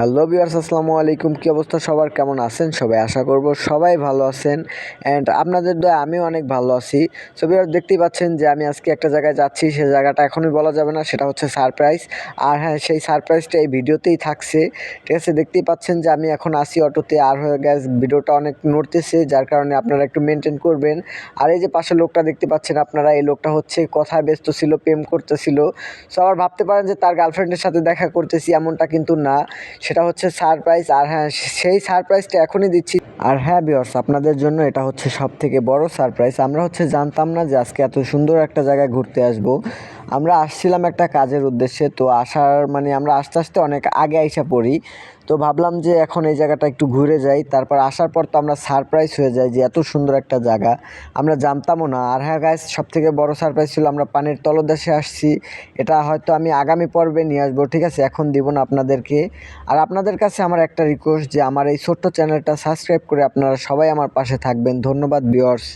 Hello বিয়ার্স আসসালামু আলাইকুম। কী অবস্থা? সবার কেমন আছেন? সবাই আশা করব সবাই ভালো আছেন। অ্যান্ড আপনাদের দয়া, আমিও অনেক ভালো আছি। সো বিয়ার্স দেখতেই পাচ্ছেন যে আমি আজকে একটা জায়গায় যাচ্ছি। সেই জায়গাটা এখনই বলা যাবে না, সেটা হচ্ছে সারপ্রাইজ আর হ্যাঁ সেই সারপ্রাইজটা এই ভিডিওতেই থাকছে। ঠিক আছে, দেখতেই পাচ্ছেন যে আমি এখন আসি অটোতে। আর হয়ে গ্যাস ভিডিওটা অনেক নড়তেছে, যার কারণে আপনারা একটু মেনটেন করবেন। আর এই যে পাশে লোকটা দেখতে পাচ্ছেন আপনারা, এই লোকটা হচ্ছে কথায় ব্যস্ত ছিল, প্রেম করতেছিল। সো আবার ভাবতে পারেন যে তার গার্লফ্রেন্ডের সাথে দেখা করতেছি, এমনটা কিন্তু না। সেটা হচ্ছে সারপ্রাইজ আর হ্যাঁ সেই সারপ্রাইজটা এখনই দিচ্ছি। আর হ্যাঁ বিয়র্স আপনাদের জন্য এটা হচ্ছে সব থেকে বড় সারপ্রাইজ আমরা হচ্ছে জানতাম না যে আজকে এত সুন্দর একটা জায়গায় ঘুরতে আসব। আমরা আসছিলাম একটা কাজের উদ্দেশ্যে, তো আসার মানে আমরা আস্তে আস্তে অনেক আগে আইসা পড়ি। তো ভাবলাম যে এখন এই জায়গাটা একটু ঘুরে যাই। তারপর আসার পর তো আমরা সারপ্রাইজ হয়ে যাই যে এত সুন্দর একটা জায়গা। আমরা জানতামও না। আর হ্যাঁ গাইস সব থেকে বড় সারপ্রাইজ ছিল আমরা পানির তলদেশে আসছি। এটা হয়তো আমি আগামী পর্বে নিয়ে আসব, ঠিক আছে? এখন দিব না আপনাদেরকে। আর আপনাদের কাছে আমার একটা রিকোয়েস্ট যে আমার এই ছোট্ট চ্যানেলটা সাবস্ক্রাইব করে আপনারা সবাই আমার পাশে থাকবেন। ধন্যবাদ বিয়র্স